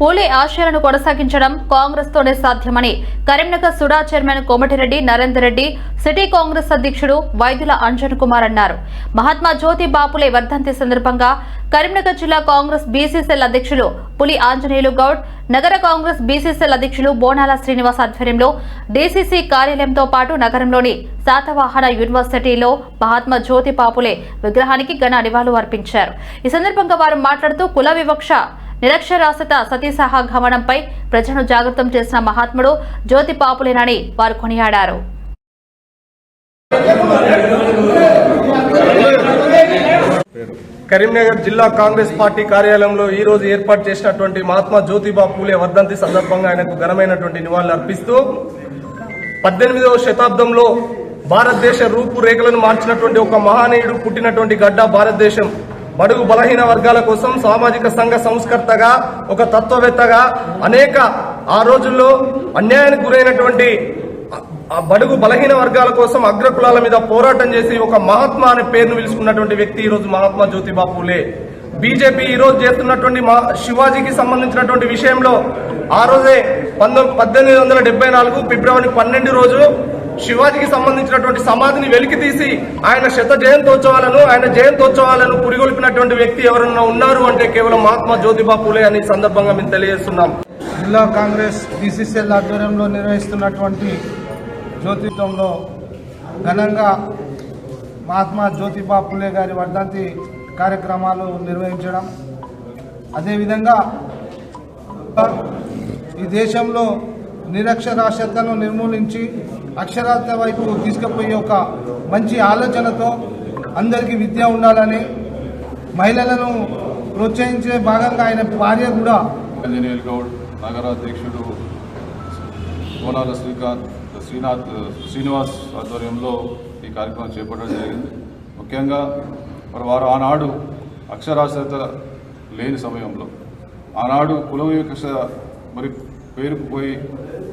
పూలే ఆశయాలను కొనసాగించడం కాంగ్రెస్ తోనే సాధ్యమని Karimnagar SUDA chairman Komatireddy Narender Reddy city Congress అధ్యక్షుడు వైద్యుల అంజన్ కుమార్ అన్నారు. మహాత్మా జ్యోతి బాపులే వర్ధంతి సందర్భంగా కరీంనగర్ జిల్లా కాంగ్రెస్ బీసీసీఎల్ అధ్యక్షులు పులి ఆంజనేయులు గౌడ్ నగర కాంగ్రెస్ బీసీసీఎల్ అధ్యక్షులు బోనాల శ్రీనివాస్ ఆధ్వర్యంలో డీసీసీ కార్యాలయంతో పాటు నగరంలోని శాతవాహన యూనివర్సిటీలో మహాత్మా జ్యోతి పాపులే విగ్రహానికి ఘన నివాళులు అర్పించారు. ఈ సందర్భంగా వారు మాట్లాడుతూ కుల వివక్ష నిరక్షరాస్యత సతీసహ గమనంపై ప్రజలను జాగృతం చేసిన మహాత్ముడు జ్యోతి పాపులేనని వారు కొనియాడారు. కరీంనగర్ జిల్లా కాంగ్రెస్ పార్టీ కార్యాలయంలో ఈ రోజు ఏర్పాటు చేసినటువంటి మహాత్మా జ్యోతిబా పూలే వర్ధంతి సందర్భంగా ఆయనకు ఘనమైనటువంటి నివాళులు అర్పిస్తూ పద్దెనిమిదవ శతాబ్దంలో భారతదేశ రూపురేఖలను మార్చినటువంటి ఒక మహానీయుడు పుట్టినటువంటి గడ్డ భారతదేశం. బడుగు బలహీన వర్గాల కోసం సామాజిక సంఘ సంస్కర్తగా ఒక తత్వవేత్తగా అనేక ఆ రోజుల్లో అన్యాయానికి గురైనటువంటి ఆ బడుగు బలహీన వర్గాల కోసం అగ్రకులాల మీద పోరాటం చేసి ఒక మహాత్మా అనే పేరును పిలుచుకున్నటువంటి వ్యక్తి ఈరోజు మహాత్మా జ్యోతిబా పూలే. బీజేపీ ఈరోజు చేస్తున్నటువంటి మా శివాజీకి సంబంధించినటువంటి విషయంలో ఆ రోజే పంతొమ్మిది పద్దెనిమిది వందల డెబ్బై నాలుగు ఫిబ్రవరి పన్నెండు రోజు శివాజీకి సంబంధించినటువంటి సమాధిని వెలికి తీసి ఆయన శత జయంతోత్సవాలను ఆయన జయంతోత్సవాలను పురిగొల్పినటువంటి వ్యక్తి ఎవరన్నా ఉన్నారు అంటే కేవలం మహాత్మా జ్యోతిబా పూలే అని సందర్భంగా మేము తెలియజేస్తున్నాం. జిల్లా కాంగ్రెస్ బీసీసీఎల్ ఆధ్వర్యంలో నిర్వహిస్తున్నటువంటి జ్యోతిత్వంలో ఘనంగా మహాత్మా జ్యోతిబా పూలే గారి వర్ధంతి కార్యక్రమాలు నిర్వహించడం. అదేవిధంగా ఈ దేశంలో నిరక్షరాస్యతను నిర్మూలించి అక్షరాస్యత వైపు తీసుకుపోయే ఒక మంచి ఆలోచనతో అందరికీ విద్య ఉండాలని మహిళలను ప్రోత్సహించే భాగంగా ఆయన భార్య కూడా ఇంజనీర్ గౌడ్ నగరాధ్యక్షుడు కోనాల శ్రీకాంత్ శ్రీనాథ్ శ్రీనివాస్ ఆధ్వర్యంలో ఈ కార్యక్రమం చేపట్టడం జరిగింది. ముఖ్యంగా మరి వారు ఆనాడు అక్షరాస్యత లేని సమయంలో ఆనాడు కుల వివక్ష మరి primeiro foi